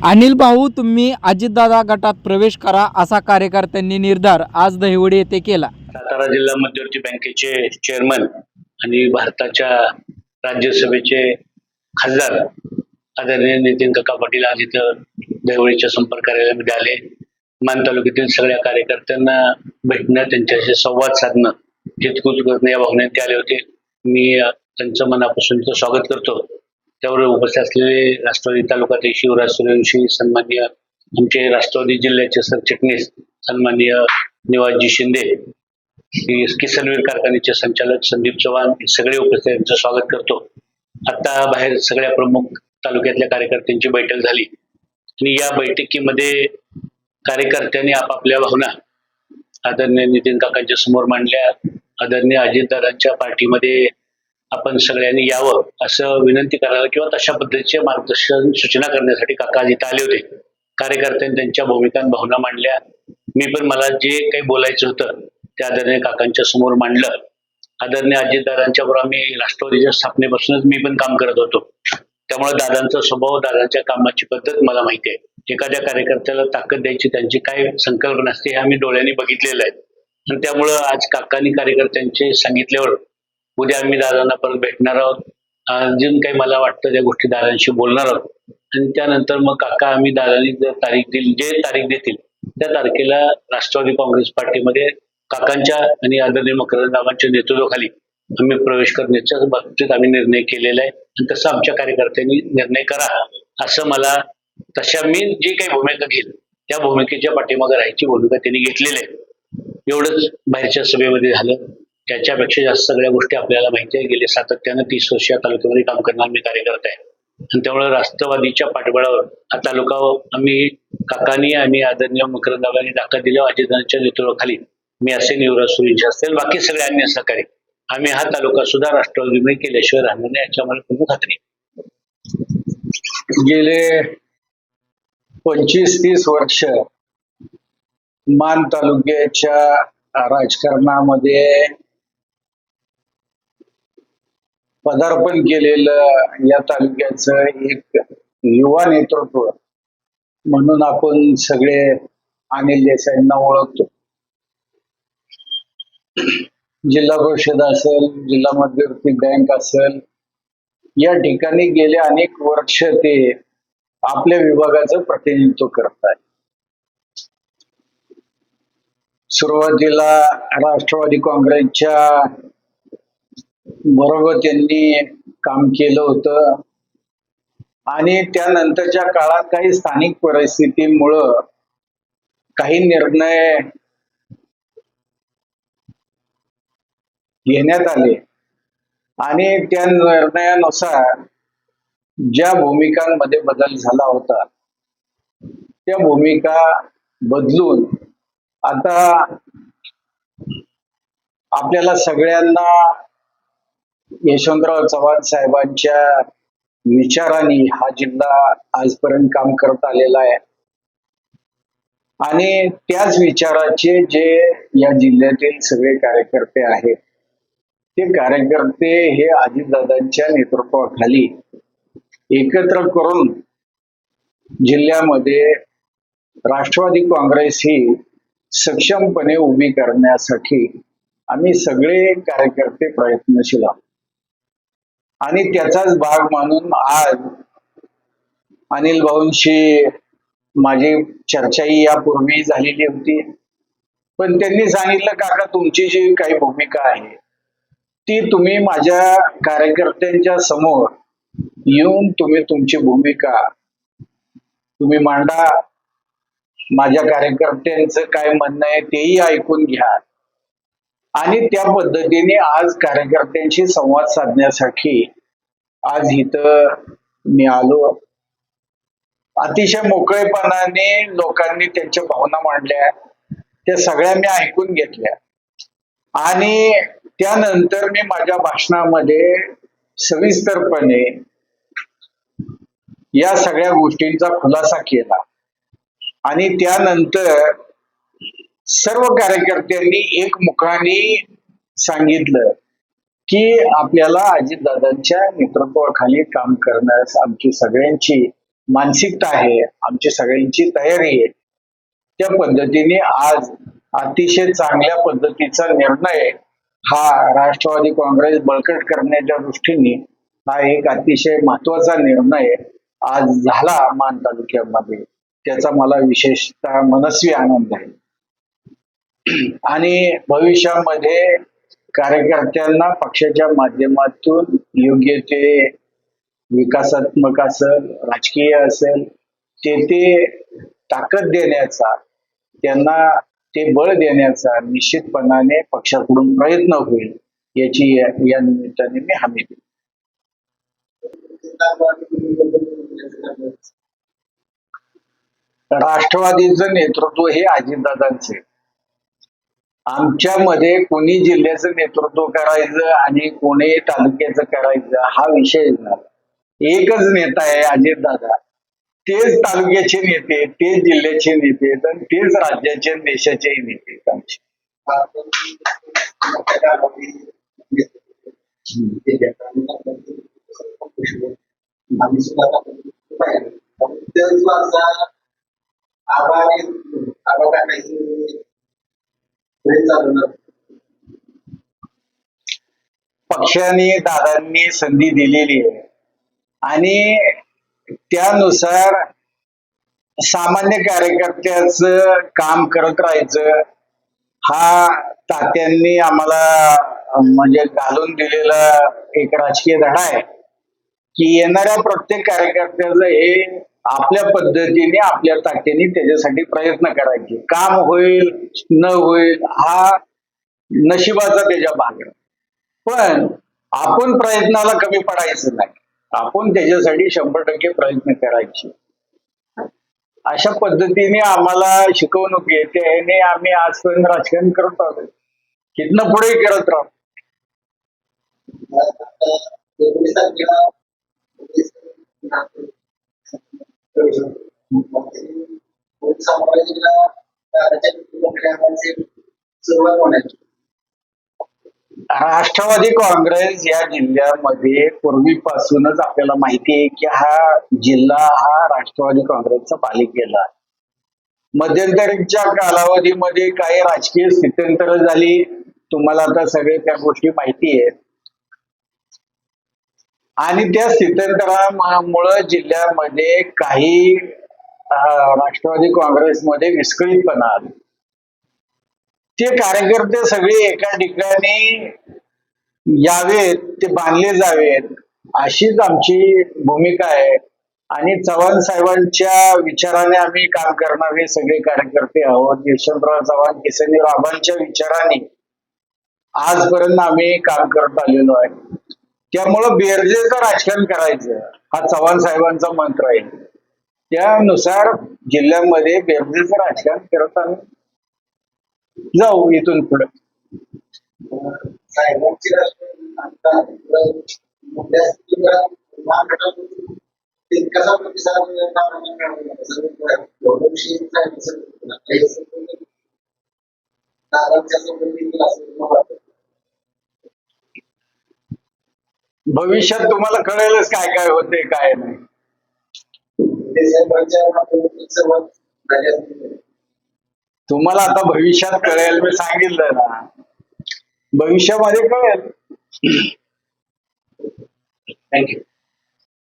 अनिल भाऊ तुम्ही अजितदादा गटात प्रवेश करा असा कार्यकर्त्यांनी निर्धार आज दहिवडी येथे केला. सातारा जिल्हा मध्यवर्ती बँकेचे चेअरमन आणि भारताच्या राज्यसभेचे खासदार आदरणीय नितीन काका पाटील आज इथं दहिवडीच्या संपर्क कार्यालयामध्ये आले. मान तालुक्यातील सगळ्या कार्यकर्त्यांना भेटणं त्यांच्याशी संवाद साधणं हितगुज करणं या भावनेत ते आले होते. मी त्यांचं मनापासून स्वागत करतो. त्यावर उपस्थित असलेले राष्ट्रवादी तालुक्यातील शिवराज सूर्यवंशी सन्माननीय आमचे राष्ट्रवादी जिल्ह्याचे सरचिटणीस सन्माननीय निवासजी शिंदे किसनवीर कारखान्याचे संचालक संदीप चव्हाण सगळे उपस्थित यांचं स्वागत करतो. आता बाहेर सगळ्या प्रमुख तालुक्यातल्या कार्यकर्त्यांची बैठक झाली. आणि या बैठकीमध्ये कार्यकर्त्यांनी आपापल्या भावना आदरणीय नितीन काकांच्या समोर मांडल्या. आदरणीय अजितदादांच्या पार्टीमध्ये आपण सगळ्यांनी यावं असं विनंती करायला किंवा तशा पद्धतीचे मार्गदर्शन सूचना करण्यासाठी काका जिथे आले होते. कार्यकर्त्यांनी त्यांच्या भूमिका भावना मांडल्या. मी पण मला जे काही बोलायचं होतं ते आदरणीय काकांच्या समोर मांडलं. आदरणीय अजितदादांच्या बरोबर आम्ही राष्ट्रवादीच्या स्थापनेपासूनच मी पण काम करत होतो. त्यामुळे दादांचा स्वभाव दादांच्या कामाची पद्धत मला माहिती आहे. एखाद्या कार्यकर्त्याला ताकद द्यायची त्यांची काय संकल्पना असते हे आम्ही डोळ्यांनी बघितलेलं आहे. आणि त्यामुळं आज काकांनी कार्यकर्त्यांचे सांगितल्यावर उद्या आम्ही दादांना परत भेटणार आहोत. अजून काही मला वाटतं त्या गोष्टी दादांशी बोलणार आहोत. आणि त्यानंतर मग काका आम्ही दादांनी जर तारीख दिली जे तारीख देतील त्या तारखेला राष्ट्रवादी काँग्रेस पार्टीमध्ये काकांच्या आणि आदरणीय मकरंदाबांच्या नेतृत्वाखाली आम्ही प्रवेश करण्याच्या बाबतीत आम्ही निर्णय केलेला आहे. आणि तसं आमच्या कार्यकर्त्यांनी निर्णय करा असं मला तशा मी जी काही भूमिका घेईल त्या भूमिकेच्या पाठीमागे राहायची भूमिका त्यांनी घेतलेली आहे. एवढंच बाहेरच्या सभेमध्ये झालं. त्याच्यापेक्षा जास्त सगळ्या गोष्टी आपल्याला माहिती आहे. गेले सातत्यानं तीस वर्ष या तालुक्यामध्ये काम करणार मी कार्यकर्ता आहे. आणि त्यामुळे राष्ट्रवादीच्या पाठबळावर हा तालुका आम्ही काकानी आणि आदरणीय मकरंदाबांनी दाखल दिल्या अजितांच्या नेतृत्वाखाली. मी असे युवराज सुरेश असेल बाकी सगळे अन्य सहकारी. आम्ही हा तालुका सुद्धा राष्ट्रवादीमध्ये केल्याशिवाय राहणार नाही याची आम्हाला पूर्ण खात्री गेले पंचवीस तीस वर्ष मान तालुक्याच्या राजकारणामध्ये पदार्पण केलेलं या तालुक्याचं एक युवा नेतृत्व म्हणून आपण सगळे अनिल देसाईंना ओळखतो. जिल्हा परिषद असेल जिल्हा मध्यवर्ती बँक असेल या ठिकाणी गेले अनेक वर्ष ते आपल्या विभागाचं प्रतिनिधित्व करत आहेत. सुरुवातीला राष्ट्रवादी काँग्रेसच्या बरोबर त्यांनी काम केलं होतं. आणि त्यानंतरच्या काळात काही स्थानिक परिस्थितीमुळं काही निर्णय घेण्यात आले. आणि त्या निर्णयानुसार ज्या भूमिकांमध्ये बदल झाला होता त्या भूमिका बदलून आता आपल्याला सगळ्यांना यशवंतराव चव्हाण साहेबांच्या विचाराने हा जिल्हा आजपर्यंत काम करत आलेला आहे. आणि त्याच विचाराचे जे या जिल्ह्यातील सगळे कार्यकर्ते आहेत ते कार्यकर्ते हे अजितदादांच्या नेतृत्वाखाली एकत्र करून जिल्ह्यामध्ये राष्ट्रवादी काँग्रेस ही सक्षमपणे उभी करण्यासाठी आम्ही सगळे कार्यकर्ते प्रयत्नशील आहोत. आणि त्याचाच भाग मानून आज अनिल भाऊंशी माझी चर्चाही यापूर्वी झालेली होती. पण त्यांनी सांगितलं काका तुमची जी काही भूमिका आहे. ती तुम्ही माझ्या कार्यकर्त्यांच्या समोर येऊन तुम्ही तुमची भूमिका तुम्ही मांडा. माझ्या कार्यकर्त्यांचं काय म्हणणं आहे तेही ऐकून घ्या. आणि त्या पद्धतीने आज कार्यकर्त्यांशी संवाद साधण्यासाठी आज इथं मी आलो. अतिशय मोकळेपणाने लोकांनी त्यांच्या भावना मांडल्या. त्या सगळ्या मी ऐकून घेतल्या. आणि त्यानंतर मी माझ्या भाषणामध्ये सविस्तरपणे या सगळ्या गोष्टींचा खुलासा केला. आणि त्यानंतर सर्व कार्यकर्त्यांनी एकमुखाने सांगितलं की आपल्याला अजितदादांच्या नेतृत्वाखाली काम करण्यास आमची सगळ्यांची मानसिकता आहे आमची सगळ्यांची तयारी आहे. त्या पद्धतीने आज अतिशय चांगल्या पद्धतीचा निर्णय हा राष्ट्रवादी काँग्रेस बळकट करण्याच्या दृष्टीने हा एक अतिशय महत्त्वाचा निर्णय आज झाला मान तालुक्यामध्ये. त्याचा मला विशेषतः मनस्वी आनंद आहे. आणि भविष्यामध्ये कार्यकर्त्यांना पक्षाच्या माध्यमातून योग्य ते विकासात्मक असेल राजकीय असेल ते ते ताकद देण्याचा त्यांना ते बळ देण्याचा निश्चितपणाने पक्षाकडून प्रयत्न होईल याची या या निमित्ताने मी हमी दिली राष्ट्रवादीचं नेतृत्व हे अजितदादांचे आमच्यामध्ये कोणी जिल्ह्याचं नेतृत्व करायचं आणि कोणी तालुक्याचं करायचं हा विषय येणार एकच नेता आहे अजित दादा तेच तालुक्याचे नेते तेच जिल्ह्याचे नेते तर आणि तेच राज्याचे देशाचेही नेते आमचे. आम्ही सुद्धा पक्षाने दादांनी संधी दिलेली आहे. आणि त्यानुसार सामान्य कार्यकर्त्याच काम करत राहायचं हा तात्यांनी आम्हाला म्हणजे घालून दिलेला एक राजकीय धडा आहे. की येणाऱ्या प्रत्येक कार्यकर्त्याचं हे आपल्या पद्धतीने आपल्या ताकदीने त्याच्यासाठी प्रयत्न करायचे. काम होईल न होईल हा नशिबाचा त्याच्या भाग पण आपण प्रयत्नाला कमी पडायचं नाही. आपण त्याच्यासाठी शंभर टक्के प्रयत्न करायचे. अशा पद्धतीने आम्हाला शिकवणूक येते आणि आम्ही आजपर्यंत राजकारण करत आहोत. तिथनं पुढे करत राहतो सुरुवात होण्याची राष्ट्रवादी काँग्रेस या जिल्ह्यामध्ये पूर्वीपासूनच आपल्याला माहिती आहे की हा जिल्हा हा राष्ट्रवादी काँग्रेसचा पालिकेला आहे. मध्यंतरीच्या कालावधीमध्ये काही राजकीय स्थित्यंतर झाली तुम्हाला आता सगळे त्या गोष्टी माहिती आहेत आणि त्या स्थित्यंतरामुळे जिल्ह्यामध्ये काही राष्ट्रवादी काँग्रेसमध्ये विस्कळीतपणा आला. ते कार्यकर्ते सगळे एका ठिकाणी यावेत ते बांधले जावेत अशीच आमची भूमिका आहे. आणि चव्हाण साहेबांच्या विचाराने आम्ही काम करणार हे सगळे कार्यकर्ते आहोत. यशवंतराव चव्हाण किसनी राबांच्या विचाराने आजपर्यंत आम्ही काम करत आलेलो आहे. त्यामुळं बेरजेचं राजकारण करायचं. हा चव्हाण साहेबांचा मंत्र आहे. त्यानुसार जिल्ह्यामध्ये बेरजेचं राजकारण करत आम्ही जाऊ इथून पुढे. भविष्यात तुम्हाला कळेलच काय काय होते काय नाही. तुम्हाला आता भविष्यात कळेल मी सांगितलं ना. भविष्यामध्ये कळेल. थँक्यू